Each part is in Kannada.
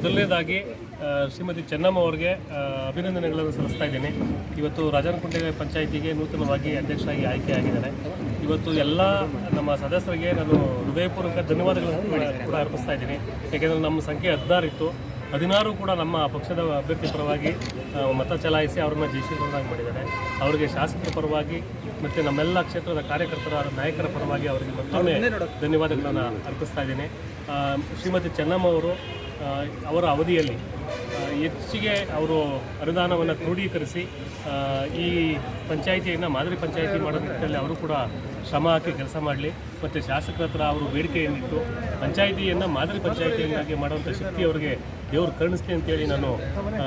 ಮೊದಲನೇದಾಗಿ ಶ್ರೀಮತಿ ಚೆನ್ನಮ್ಮ ಅವರಿಗೆ ಅಭಿನಂದನೆಗಳನ್ನು ಸಲ್ಲಿಸ್ತಾ ಇದ್ದೀನಿ. ಇವತ್ತು ರಾಜನಕುಂಟೆ ಪಂಚಾಯಿತಿಗೆ ನೂತನವಾಗಿ ಅಧ್ಯಕ್ಷರಾಗಿ ಆಯ್ಕೆಯಾಗಿದ್ದಾರೆ ಇವತ್ತು ಎಲ್ಲ ನಮ್ಮ ಸದಸ್ಯರಿಗೆ ನಾನು ಹೃದಯಪೂರ್ವಕ ಧನ್ಯವಾದಗಳನ್ನು ಕೂಡ ಅರ್ಪಿಸ್ತಾ ಇದ್ದೀನಿ. ಏಕೆಂದರೆ ನಮ್ಮ ಸಂಖ್ಯೆ ಹದಿನಾರು ಇತ್ತು ಹದಿನಾರು ಕೂಡ ನಮ್ಮ ಪಕ್ಷದ ಅಭ್ಯರ್ಥಿ ಪರವಾಗಿ ಮತ ಚಲಾಯಿಸಿ ಅವ್ರನ್ನ ಜಯಿಸಿದವರಾಗಿ ಮಾಡಿದ್ದಾರೆ. ಅವರಿಗೆ ಶಾಸಕರ ಪರವಾಗಿ ಮತ್ತು ನಮ್ಮೆಲ್ಲ ಕ್ಷೇತ್ರದ ಕಾರ್ಯಕರ್ತರ ನಾಯಕರ ಪರವಾಗಿ ಅವರಿಗೆ ಮತ್ತೊಮ್ಮೆ ಧನ್ಯವಾದಗಳನ್ನು ಅರ್ಪಿಸ್ತಾ ಇದ್ದೀನಿ. ಶ್ರೀಮತಿ ಚೆನ್ನಮ್ಮ ಅವರು ಅವರ ಅವಧಿಯಲ್ಲಿ ಹೆಚ್ಚಿಗೆ ಅವರು ಅನುದಾನವನ್ನು ಕ್ರೋಢೀಕರಿಸಿ ಈ ಪಂಚಾಯಿತಿಯನ್ನು ಮಾದರಿ ಪಂಚಾಯಿತಿ ಮಾಡೋ ನಿಟ್ಟಿನಲ್ಲಿ ಅವರು ಕೂಡ ಶ್ರಮ ಹಾಕಿ ಕೆಲಸ ಮಾಡಲಿ. ಮತ್ತು ಶಾಸಕರ ಹತ್ರ ಅವರು ಬೇಡಿಕೆಯನ್ನಿಟ್ಟು ಪಂಚಾಯಿತಿಯನ್ನು ಮಾದರಿ ಪಂಚಾಯಿತಿಯನ್ನಾಗಿ ಮಾಡುವಂಥ ಶಕ್ತಿ ಅವರಿಗೆ ದೇವರು ಕರುಣಿಸ್ಲಿ ಅಂತೇಳಿ ನಾನು ಆ,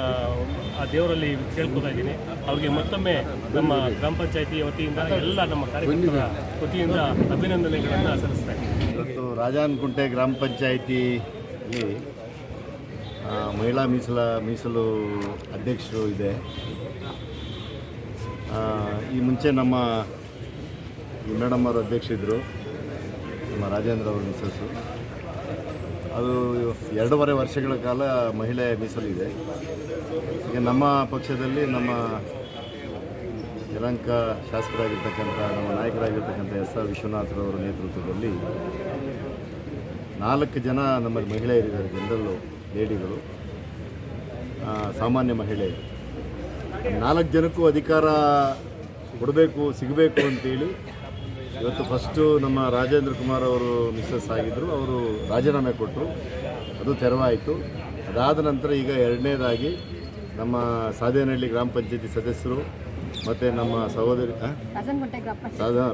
ದೇವರಲ್ಲಿ ಕೇಳ್ಕೊತಾ ಇದ್ದೀನಿ. ಅವರಿಗೆ ಮತ್ತೊಮ್ಮೆ ನಮ್ಮ ಗ್ರಾಮ ಪಂಚಾಯಿತಿ ವತಿಯಿಂದ ಎಲ್ಲ ನಮ್ಮ ಕಾರ್ಯಕರ್ತರ ವತಿಯಿಂದ ಅಭಿನಂದನೆಗಳನ್ನು ಸಲ್ಲಿಸ್ತಾ ಇದ್ದೀನಿ. ಇವತ್ತು ರಾಜಾನಕುಂಟೆ ಗ್ರಾಮ ಪಂಚಾಯಿತಿ ಮಹಿಳಾ ಮೀಸಲ, ಮೀಸಲು ಅಧ್ಯಕ್ಷರು ಇದೆ. ಈ ಮುಂಚೆ ನಮ್ಮ ಈ ಮೇಡಮ್ ಅವರು ಅಧ್ಯಕ್ಷರಿದ್ದರು ನಮ್ಮ ರಾಜೇಂದ್ರ ಅವರ ಮಿಸಸ್ಸು ಅದು ಎರಡೂವರೆ ವರ್ಷಗಳ ಕಾಲ ಮಹಿಳೆ ಮೀಸಲಿದೆ ಈಗ ನಮ್ಮ ಪಕ್ಷದಲ್ಲಿ ನಮ್ಮ ಯಲಂಕ ಶಾಸಕರಾಗಿರ್ತಕ್ಕಂಥ, ನಮ್ಮ ನಾಯಕರಾಗಿರ್ತಕ್ಕಂಥ ಎಸ್ ಆರ್ ವಿಶ್ವನಾಥರವರ ನೇತೃತ್ವದಲ್ಲಿ ನಾಲ್ಕು ಜನ ನಮ್ಮಲ್ಲಿ ಮಹಿಳೆಯರಿದ್ದಾರೆ, ಜನರಲ್ಲು. ಲೇಡಿಗಳು ಸಾಮಾನ್ಯ ಮಹಿಳೆ. ನಾಲ್ಕು ಜನಕ್ಕೂ ಅಧಿಕಾರ ಕೊಡಬೇಕು, ಸಿಗಬೇಕು ಅಂತೇಳಿ ಇವತ್ತು ಫಸ್ಟು ನಮ್ಮ ರಾಜೇಂದ್ರ ಕುಮಾರ್ ಅವರು ಮಿಸ್ಸಸ್ ಆಗಿದ್ದರು ಅವರು ರಾಜೀನಾಮೆ ಕೊಟ್ಟರು ಅದು ತೆರವಾಯಿತು. ಅದಾದ ನಂತರ ಈಗ ಎರಡನೇದಾಗಿ ನಮ್ಮ ಸಾದೇನಹಳ್ಳಿ ಗ್ರಾಮ ಪಂಚಾಯತಿ ಸದಸ್ಯರು ಮತ್ತು ನಮ್ಮ ಸಹೋದರಿ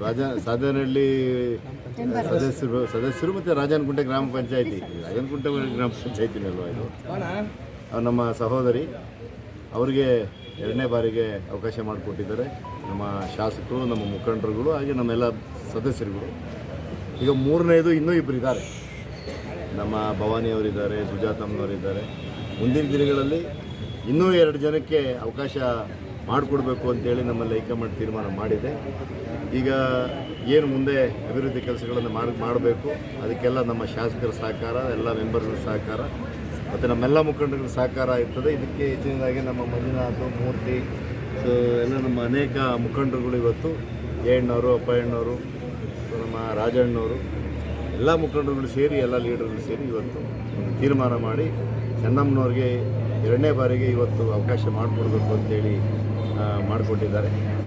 ರಾಜ ಸಾಧನಹಳ್ಳಿ ಸದಸ್ಯರು ಸದಸ್ಯರು ಮತ್ತು ರಾಜನಕುಂಟೆ ಗ್ರಾಮ ಪಂಚಾಯತಿ. ರಾಜನಕುಂಟೆ ಗ್ರಾಮ ಪಂಚಾಯತಿನಲ್ವ ಇದು? ನಮ್ಮ ಸಹೋದರಿ ಅವರಿಗೆ ಎರಡನೇ ಬಾರಿಗೆ ಅವಕಾಶ ಮಾಡಿಕೊಟ್ಟಿದ್ದಾರೆ. ನಮ್ಮ ಶಾಸಕರು ನಮ್ಮ ಮುಖಂಡರುಗಳು ಹಾಗೆ ನಮ್ಮೆಲ್ಲ ಸದಸ್ಯರುಗಳು. ಈಗ ಮೂರನೇದು ಇನ್ನೂ ಇಬ್ಬರು ಇದ್ದಾರೆ. ನಮ್ಮ ಭವಾನಿಯವರಿದ್ದಾರೆ ಸುಜಾತಮ್ಮನವರಿದ್ದಾರೆ. ಮುಂದಿನ ದಿನಗಳಲ್ಲಿ ಇನ್ನೂ ಎರಡು ಜನಕ್ಕೆ ಅವಕಾಶ ಮಾಡಿಕೊಡ್ಬೇಕು ಅಂತೇಳಿ ನಮ್ಮಲ್ಲಿ ಹೈಕಮಾಂಡ್ ತೀರ್ಮಾನ ಮಾಡಿದೆ. ಈಗ ಏನು ಮುಂದೆ ಅಭಿವೃದ್ಧಿ ಕೆಲಸಗಳನ್ನು ಮಾಡಿ, ಮಾಡಬೇಕು, ಅದಕ್ಕೆಲ್ಲ ನಮ್ಮ ಶಾಸಕರ ಸಹಕಾರ, ಎಲ್ಲ ಮೆಂಬರ್ಗಳ ಸಹಕಾರ, ಮತ್ತು ನಮ್ಮೆಲ್ಲ ಮುಖಂಡಗಳ ಸಹಕಾರ ಇರ್ತದೆ. ಇದಕ್ಕೆ ಹೆಚ್ಚಿನದಾಗಿ ನಮ್ಮ ಮಂಜುನಾಥ್, ಮೂರ್ತಿ ಎಲ್ಲ ನಮ್ಮ ಅನೇಕ ಮುಖಂಡರುಗಳು ಇವತ್ತು ಏಣ್ಣವರು ಅಪ್ಪಣ್ಣವರು ನಮ್ಮ ರಾಜಣ್ಣವರು, ಎಲ್ಲ ಮುಖಂಡರುಗಳು ಸೇರಿ, ಎಲ್ಲ ಲೀಡರ್ಗಳು ಸೇರಿ ಇವತ್ತು ತೀರ್ಮಾನ ಮಾಡಿ, ಚೆನ್ನಮ್ಮನವ್ರಿಗೆ ಎರಡನೇ ಬಾರಿಗೆ ಇವತ್ತು ಅವಕಾಶ ಮಾಡಿಕೊಡ್ಬೇಕು ಅಂತೇಳಿ ಮಾಡಿಕೊಟ್ಟಿದ್ದಾರೆ.